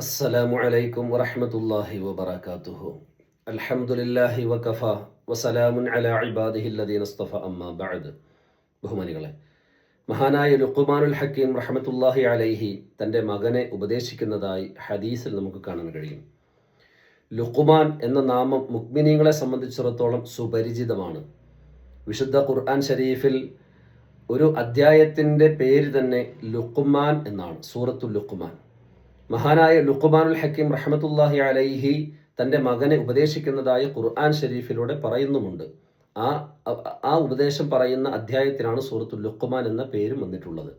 അസ്സലാമു അലൈക്കും വറഹ്മത്തുള്ളാഹി വബറകാതുഹു. അൽഹംദുലില്ലാഹി വകഫ വസലാമുൻ അലാ ഇബാദിഹി അല്ലദീന അസ്തഫ അമ്മാ ബഅദ്. ബഹുമാനികളെ മഹാനായ ലുഖ്മാനുൽ ഹക്കീം റഹമത്തുല്ലാഹി അലൈഹി തന്റെ മകനെ ഉപദേശിക്കുന്നതായി ഹദീസിൽ നമുക്ക് കാണാൻ കഴിയും. ലുഖ്മാൻ എന്ന നാമം മുക്മിനീങ്ങളെ സംബന്ധിച്ചിടത്തോളം സുപരിചിതമാണ്. വിശുദ്ധ ഖുർആൻ ഷരീഫിൽ ഒരു അധ്യായത്തിന്റെ പേര് തന്നെ ലുഖ്മാൻ എന്നാണ് സൂറത്തുൽ ലുഖ്മാൻ. മഹാനായ ലുഖുബാനുൽ ഹക്കീം റഹമത്തുല്ലാഹി അലൈഹി തന്റെ മകനെ ഉപദേശിക്കുന്നതായ ഖുർആൻ ഷരീഫിലൂടെ പറയുന്നുമുണ്ട്. ആ ആ ഉപദേശം പറയുന്ന അധ്യായത്തിനാണ് സൂറത്തുൽ ലുഖ്മാൻ എന്ന പേരും വന്നിട്ടുള്ളത്.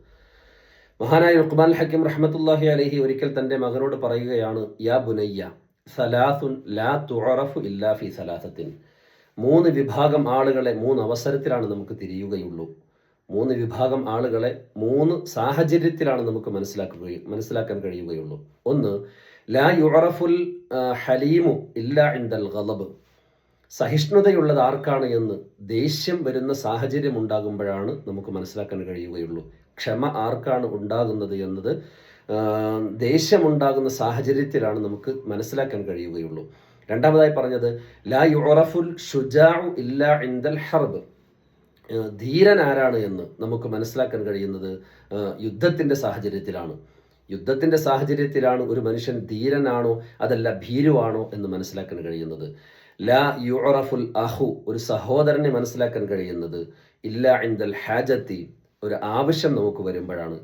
മഹാനായ ലുഖുബാൻ ഹക്കീം റഹമത്തുല്ലാഹി അലൈഹി ഒരിക്കൽ തന്റെ മകനോട് പറയുകയാണ് യാ ബുനയ്യ സലാസുൻ ലാ തുറഫു ഇല്ലാ ഫി സലാസത്തിൻ. മൂന്ന് വിഭാഗം ആളുകളെ മൂന്ന് അവസരത്തിലാണ് നമുക്ക് തിരിയുകയുള്ളൂ. മൂന്ന് വിഭാഗം ആളുകളെ മൂന്ന് സാഹചര്യത്തിലാണ് നമുക്ക് മനസ്സിലാക്കുകയും മനസ്സിലാക്കാൻ കഴിയുകയുള്ളൂ. ഒന്ന് ലാ യുറഫുൽ ഹലീമു ഇല്ല ഇൻദൽ ഗലബ് സഹിഷ്ണുതയുള്ളത് ആർക്കാണ് എന്ന് ദേഷ്യം വരുന്ന സാഹചര്യം ഉണ്ടാകുമ്പോഴാണ് നമുക്ക് മനസ്സിലാക്കാൻ കഴിയുകയുള്ളൂ. ക്ഷമ ആർക്കാണ് ഉണ്ടാകുന്നത് എന്നത് ദേഷ്യമുണ്ടാകുന്ന സാഹചര്യത്തിലാണ് നമുക്ക് മനസ്സിലാക്കാൻ കഴിയുകയുള്ളൂ. രണ്ടാമതായി പറഞ്ഞത് ലാ യുറഫുൽ ഷുജാഉ ഇല്ല ഇൻദൽ ഹർബ്. ധീരൻ ആരാണ് എന്ന് നമുക്ക് മനസ്സിലാക്കാൻ കഴിയുന്നത് യുദ്ധത്തിന്റെ സാഹചര്യത്തിലാണ്. യുദ്ധത്തിന്റെ സാഹചര്യത്തിലാണ് ഒരു മനുഷ്യൻ ധീരനാണോ അതല്ല ഭീരുവാണോ എന്ന് മനസ്സിലാക്കാൻ കഴിയുന്നത്. ല യുറഫുൽ അഹു ഒരു സഹോദരനെ മനസ്സിലാക്കാൻ കഴിയുന്നത് ഇല്ല ഇൻദൽ ഹാജത്തി ഒരു ആവശ്യം നമുക്ക് വരുമ്പോഴാണ്.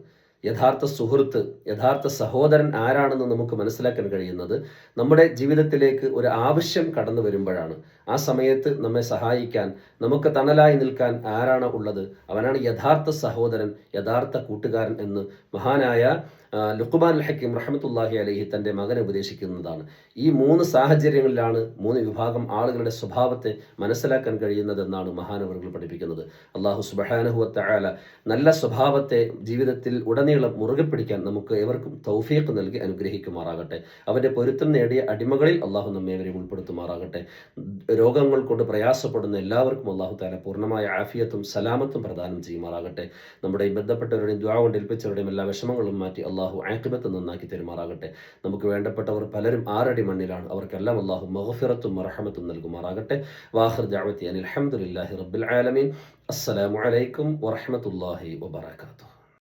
യഥാർത്ഥ സുഹൃത്ത് യഥാർത്ഥ സഹോദരൻ ആരാണെന്ന് നമുക്ക് മനസ്സിലാക്കാൻ കഴിയുന്നത് നമ്മുടെ ജീവിതത്തിലേക്ക് ഒരു ആവശ്യം കടന്നു വരുമ്പോഴാണ്. ആ സമയത്ത് നമ്മെ സഹായിക്കാൻ നമുക്ക് തണലായി നിൽക്കാൻ ആരാണ് ഉള്ളത്? അവനാണ് യഥാർത്ഥ സഹോദരൻ യഥാർത്ഥ കൂട്ടുകാരൻ എന്ന് മഹാനായ ലുഖുബാൻ ഹക്കീം റഹമത്തുല്ലാഹി അലഹി തന്റെ മകനെ ഉപദേശിക്കുന്നതാണ്. ഈ മൂന്ന് സാഹചര്യങ്ങളിലാണ് മൂന്ന് വിഭാഗം ആളുകളുടെ സ്വഭാവത്തെ മനസ്സിലാക്കാൻ കഴിയുന്നതെന്നാണ് മഹാനവറുകൾ പഠിപ്പിക്കുന്നത്. അള്ളാഹു സുബഹാനഹുവത്ത ആല നല്ല സ്വഭാവത്തെ ജീവിതത്തിൽ ഉടനീളം മുറുകെ പിടിക്കാൻ നമുക്ക് ഏവർക്കും തൗഫീഖ് നൽകി അനുഗ്രഹിക്കുമാറാകട്ടെ. അവന്റെ പൊരുത്തം നേടിയ അടിമകളിൽ അള്ളാഹു നമ്മേവരെ ഉൾപ്പെടുത്തുമാറാകട്ടെ. രോഗങ്ങൾ കൊണ്ട് പ്രയാസപ്പെടുന്ന എല്ലാവർക്കും അള്ളാഹു താല പൂർണമായ ആഫിയത്തും സലാമത്തും പ്രദാനം ചെയ്യുമാറാകട്ടെ. നമ്മുടെ ഈ ബന്ധപ്പെട്ടവരുടെയും ദ്വാ കൊണ്ട് ഏൽപ്പിച്ചവരുടെയും എല്ലാ വിഷമങ്ങളും മാറ്റി അള്ളാഹു ആക്കിബത്ത് നന്നാക്കി തരുമാറാകട്ടെ. നമുക്ക് വേണ്ടപ്പെട്ടവർ പലരും ആറടി മണ്ണിലാണ്. അവർക്കെല്ലാം അള്ളാഹു മഹഫിറത്തും മറഹമത്തും നൽകുമാറാകട്ടെ. വാഹിർ ജാവത്തി അനിൽ അലഹമുല്ലാഹി റബ്ബിൽ ആലമീൻ. അസ്സലാമു അലൈക്കും വറഹമത്തല്ലാഹി